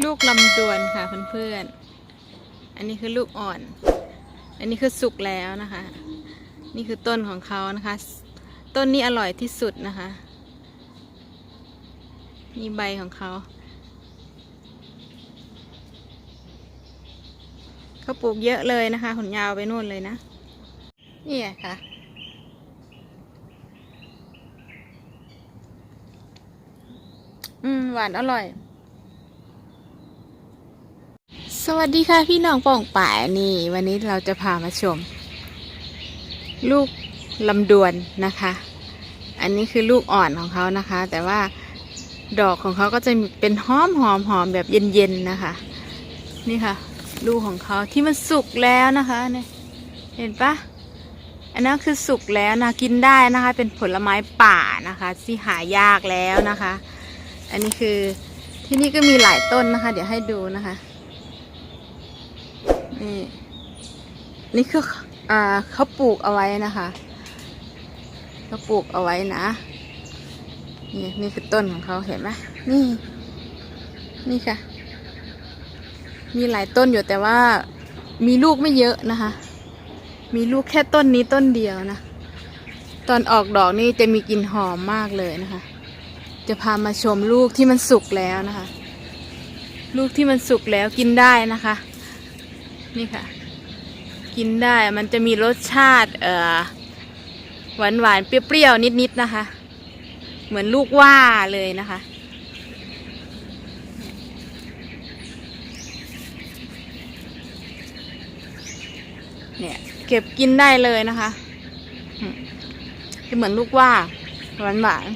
ลูกลำดวนค่ะเพื่อนๆ อันนี้คือลูกอ่อน อันนี้คือสุกแล้วนะคะ นี่คือต้นของเขานะคะ ต้นนี้อร่อยที่สุดนะคะ นี่ใบของเขา เขาปลูกเยอะเลยนะคะขนยาวไปนู่นเลยนะ นี่ค่ะอืมหวานอร่อย สวัสดีค่ะพี่น้องป่องป่ายนี่ วันนี้เราจะพามาชม ลูกลำดวนนะคะ อันนี้คือลูกอ่อนของเขานะคะ แต่ว่าดอกของเขาก็จะเป็นหอมหอมหอมแบบเย็นๆนะคะ นี่ค่ะ ลูกของเขาที่มันสุกแล้วนะคะเนี่ยเห็นปะอันนั้นคือสุกแล้วนะกินได้นะคะ เป็นผลไม้ป่านะคะ ที่หายากแล้วนะคะ อันนี้คือที่นี่ก็มีหลายต้นนะคะ เดี๋ยวให้ดูนะคะ นี่ นี่คืออ่าเขาปลูกเอาไว้นะคะเขาปลูกเอาไว้นะนี่นี่คือต้นของเขาเห็นไหมนี่ นี่ค่ะ มีหลายต้นอยู่แต่ว่ามีลูกไม่เยอะนะคะ มีลูกแค่ต้นนี้ต้นเดียวนะ ตอนออกดอกนี่จะมีกลิ่นหอมมากเลยนะคะ จะพามาชมลูกที่มันสุกแล้วนะคะ ลูกที่มันสุกแล้วกินได้นะคะ นี่ค่ะ กินได้มันจะมีรสชาติเอ่อหวานหวานๆเปรี้ยวๆ นิดๆนะคะ เหมือนลูกว่าเลยนะคะ เนี่ย เก็บกินได้เลยนะคะอืมจะเหมือนลูกว่าหวานหวาน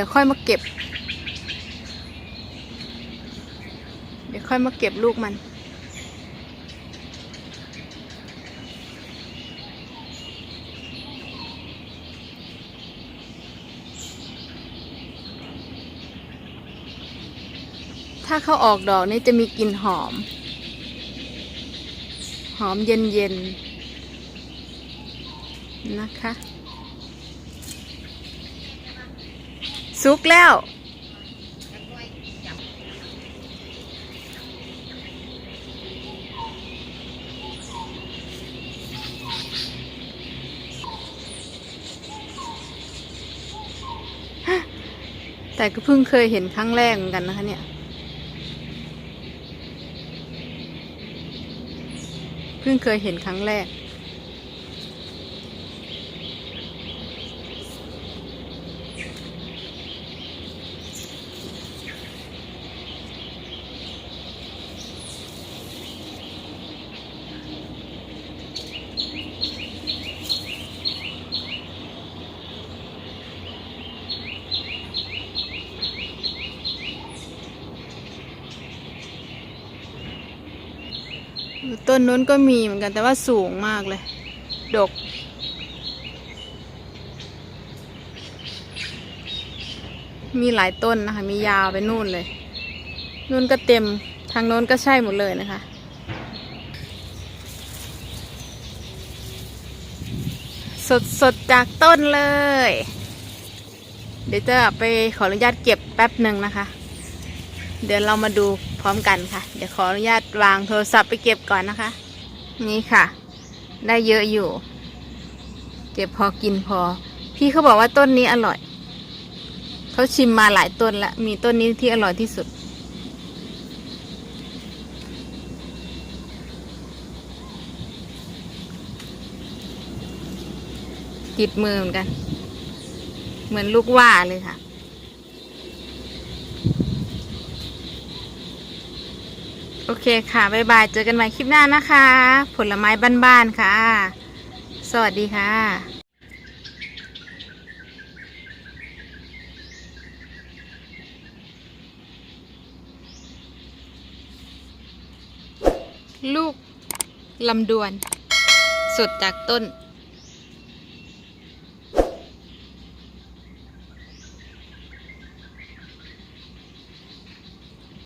ดี๋ยวค่อยมาเก็บ เดี๋ยวค่อยมาเก็บลูกมัน ถ้าเขาออกดอกนี่จะมีกลิ่นหอม หอมเย็นๆ นะคะ สุกแล้ว แต่ก็เพิ่งเคยเห็นครั้งแรกเหมือนกันนะคะเนี่ย เพิ่งเคยเห็นครั้งแรก ต้นนู้นก็มีเหมือนกันแต่ว่าสูงมากเลย ดก มีหลายต้นนะคะ มียาวไปนู่นเลย นู่นก็เต็ม ทางโน้นก็ใช่หมดเลยนะคะสดสดจากต้นเลย เดี๋ยวจะไปขออนุญาตเก็บแป๊บหนึ่งนะคะ เดี๋ยวเรามาดูพร้อมกันค่ะ เดี๋ยวขออนุญาตวางโทรศัพท์ไปเก็บก่อนนะคะ นี่ค่ะ ได้เยอะอยู่ เก็บพอกินพอ พี่เขาบอกว่าต้นนี้อร่อยเขาชิมมาหลายต้นแล้วมีต้นนี้ที่อร่อยที่สุด ติดมือเหมือนกัน เหมือนลูกว่าเลยค่ะ โอเคค่ะ บ๊ายบาย เจอกันใหม่คลิปหน้านะคะ ผลไม้บ้านๆค่ะ สวัสดีค่ะลูกลำดวน สดจากต้น